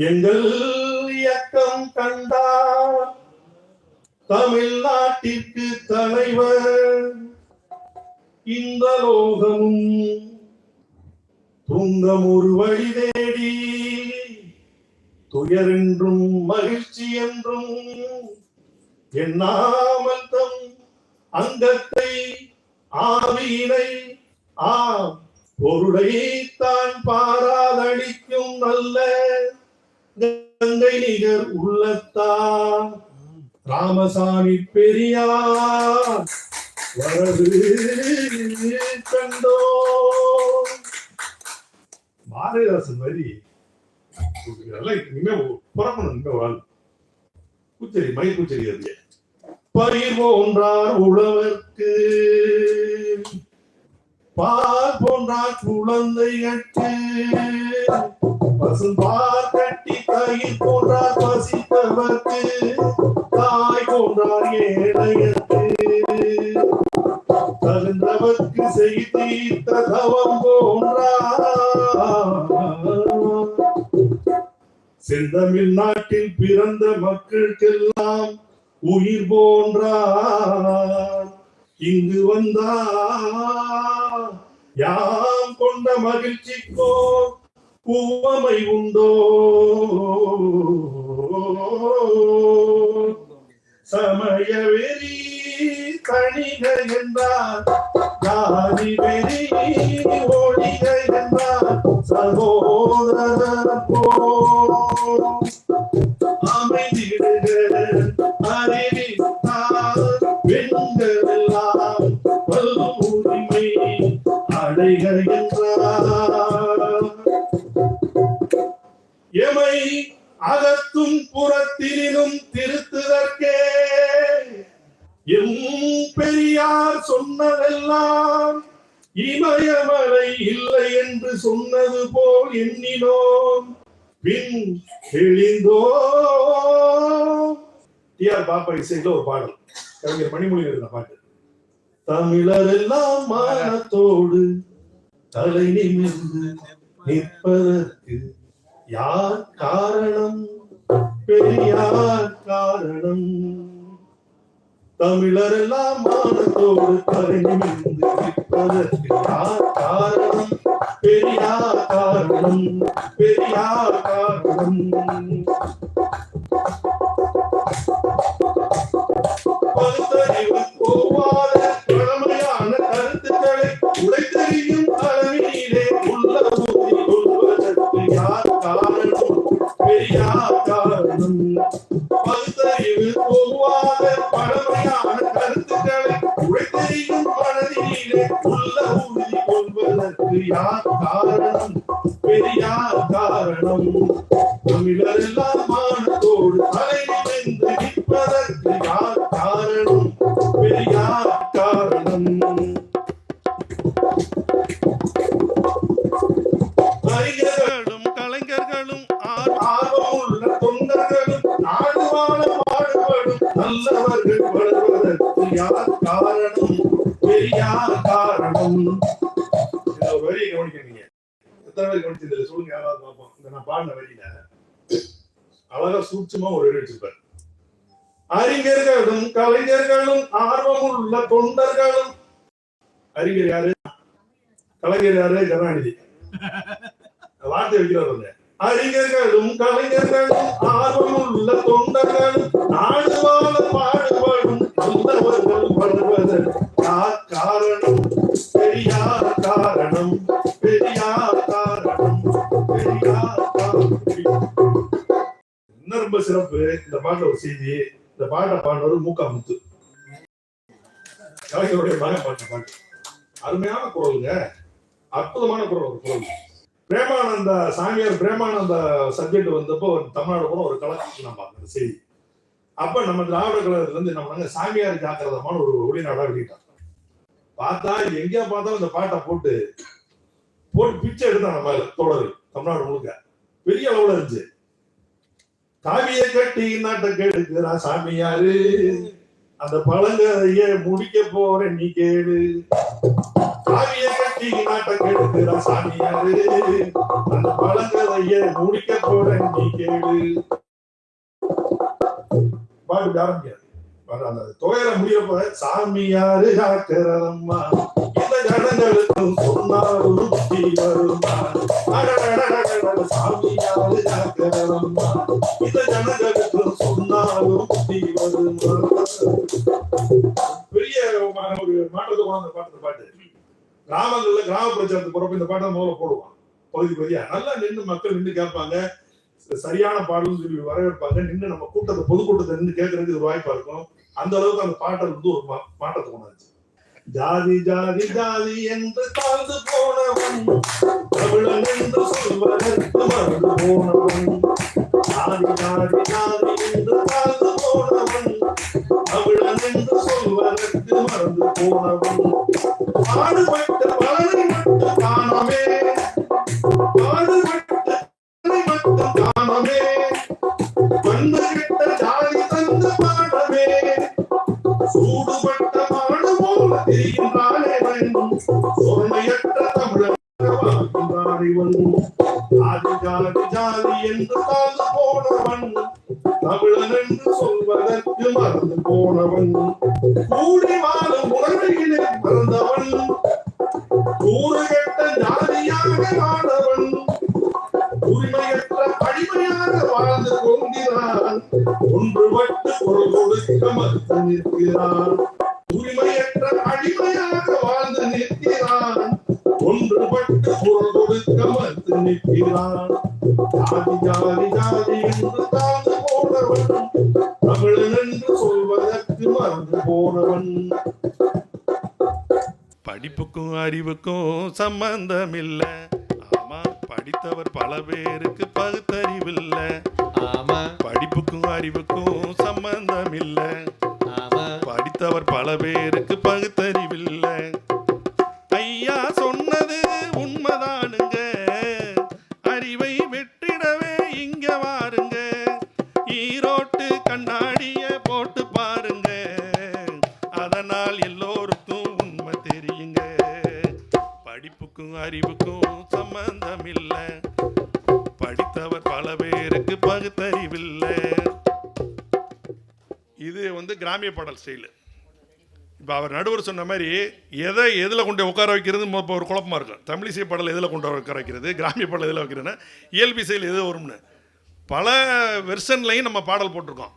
எங்கள் இயக்கம் கண்டார் தமிழ்நாட்டிற்கு தலைவர். இந்த லோகமும் துங்கம் ஒரு வழி தேடி துயரென்றும் மகிழ்ச்சி என்றும் எண்ணாமல் தம் அங்கத்தை ஆவியினை ஆ பொருளை தான் பாராதளிக்கும் நல்ல கங்கை நிகர் உள்ளத்தான் ராமசாமி பெரியார் வரது கண்டோ. பாரதிதாசன் மாதிரி இனிமே புறப்பணும் இனிமே வாழ் ஆள். பூச்செடி மயில் பூச்செடி அது. பயிர் போன்றார் உழவர்க்கு. பால் போன்றார் குழந்தைகளுக்கு பசும் பார்க்க தயிர் போன்றார் பசித்தவர்க்கு தாய் போன்றார் ஏழையத்து தகுந்தவர்க்கு செய்தி தவம் போன்றார். செந்தமிழ் நாட்டில் பிறந்த மக்களுக்கெல்லாம் உயிர் போன்றார். இங்கு வந்தா யாம் கொண்ட மகிழ்ச்சிக்கோ உவமை உண்டோ சமய வெறி கணிக என்றார் ஜாதி வெறி ஓடிக என்றார் சகோதரர் போ அமைதிடுக அறிவித்தார் பெண்களெல்லாம் உரிமை அடைகள் சொன்னது போல் எண்ணினோம். பின் தெளிந்தோ டி ஆர் பாப்பா இசையில ஒரு பாடல். கவிஞர் மணிமொழி இருந்த பாட்டு. தமிழர் எல்லாம் மானத்தோடு தலை நிமிர்ந்து நிற்பதற்கு யார் காரணம்? பெரியார் காரணம். தமிழர் எல்லாம் மானத்தோடு தலை நிமிர்ந்து நிற்பதற்கு யார் காரணம்? பெரியா காரணம் பெரியா காரணம் கொள்வதற்கு யார் காரணம். பெரியார் காரணம். தமிழர் எத்தனை பேர் கவனிச்சது சொல்லுங்க யாராவது பார்ப்போம் இந்த நான் பாடின வரியில அழகா சூட்சமா ஒரு வரி வச்சிருப்பார். அறிஞர்களும் கலைஞர்களும் ஆர்வம் உள்ள தொண்டர்களும். அறிஞர் யாரு? கலைஞர் யாரு? கருணாநிதி வார்த்தை வைக்கிறார் வந்து அறிஞர்களும் கலைஞர்களும் ஆர்வம் உள்ள தொண்டர்களும் நாடு வாழ பாடுபடும் நல்லவர்கள் வளர்வதற்கு காரணம்? சிறப்பு. இந்த பாட்டுல ஒரு செய்தி இந்த பாட்டை பாடுறது மூக்கா முத்து. கலைஞருடைய மகன் பாட்டு பாட்டு. அருமையான குரலுங்க அற்புதமான குரல் ஒரு குரல். பிரேமானந்த சாமியார் பிரேமானந்த சப்ஜெக்ட் வந்தப்போ ஒரு தமிழ்நாடு கூட ஒரு கலாச்சாரத்தை நான் பார்த்தேன் செய்தி. அப்ப நம்ம திராவிட கழகத்துல இருந்து நம்ம சாமியார் ஜாக்கிரதமான ஒரு ஒளிநாடா வெளியிட்டாங்க. பார்த்தா எங்கேயா பார்த்தாலும் இந்த பாட்டை போட்டு போட்டு பிச்சை எடுத்தாங்க மேல தொடர் தமிழ்நாடு முழுக்க. பெரிய அளவுல இருந்துச்சு. காவிய கட்டி நாட்டை கெடுக்கிறா சாமியாரு. அந்த பழங்கதைய முடிக்க போற நீ கேளு. காவிய கட்டி புத்தி நாட்டம் சாமியாரு. அந்த பழங்கதைய முடிக்க போற நீ கேளு. பாட்டு ஆரம்பிக்காது பாரு, அந்த முடியப்ப சாமியாரு காக்கிறதம்மா இந்த ஜனங்களுக்கும் சொன்னால் ஒரு புத்தி வருமா அடடடடடட, சாமியாரு காக்கிறதம்மா இந்த ஒரு பெரிய ஒரு மாற்றத்தை பாட்டு. பாட்டு கிராமங்கள்ல கிராம பிரச்சாரத்துக்கு போறப்ப இந்த பாட்டை முதல்ல போடுவான் பகுதி பகுதியா? நல்லா நின்று மக்கள் நின்று கேட்பாங்க. சரியான பாடல்னு சொல்லி வரவேற்பாங்க. நின்று நம்ம கூட்டத்தை பொதுக்கூட்டத்தை நின்று கேட்கறதுக்கு ஒரு வாய்ப்பா இருக்கும். அந்த அளவுக்கு அந்த பாட்டை வந்து ஒரு மாற்றத்தை கொண்டாச்சு ஜாதி ஜாதி ஜாதி என்று தாழ்ந்து போனவன் தமிழன் என்று சொல்வதற்கு மறந்து போனவன். ஜாதி ஜாதி என்று போனவன் என்று சொல்வதற்கு மறந்து போனவன் பாடுபட்ட பலனை மட்டும் பாடுபட்ட பலனை மட்டும் வந்து சூடுபட்ட மாடு போல தெரிகின்றானே வேண்டும் கூடி வாழும் உணர்வையிலே மறந்தவன் கூறு கெட்ட ஜாதியாக உரிமையற்ற அடிமையாக வாழ்ந்து கொள்கிறான் ஒன்றுபட்டு கொடுக்க மறுத்து நிற்கிறான். உரிமையற்ற அடிமையாக வாழ்ந்து நிற்கிறான். ஒன்றுபட்டு குரல் கொடுக்க மறுத்து நிற்கிறான். ஜாதி ஜாதி ஜாதி என்று தாழ்ந்து போனவன் தமிழன் சொல்வதற்கு மறந்து போனவன் படிப்புக்கும் அறிவுக்கும் சம்பந்தம் இல்ல ஆமா படித்தவர் பல பேருக்கு பகுத்தறிவில்ல. ஆமா. படிப்புக்கும் அறிவுக்கும் சம்பந்தம் இல்ல ஆமா. படித்தவர் பல பேருக்கு பகுத்தறிவில்ல. அறிவுக்கும் சம்பந்தம் படித்தவர் பல பேருக்கு பகுத்தறிவில்லை. இது வந்து கிராமிய பாடல் ஸ்டைலு இப்போ அவர் நடுவர் சொன்ன மாதிரி எதை எதில் கொண்டு உட்கார வைக்கிறது இப்போ ஒரு குழப்பமா இருக்கும் தமிழிசை பாடல் எதில் கொண்டு உட்கார வைக்கிறது கிராமிய பாடல் எதில் வைக்கிறதுன்னா இயல்பு இசையில் எது வரும்னு. பல வெர்ஷன்லையும் நம்ம பாடல் போட்டிருக்கோம்.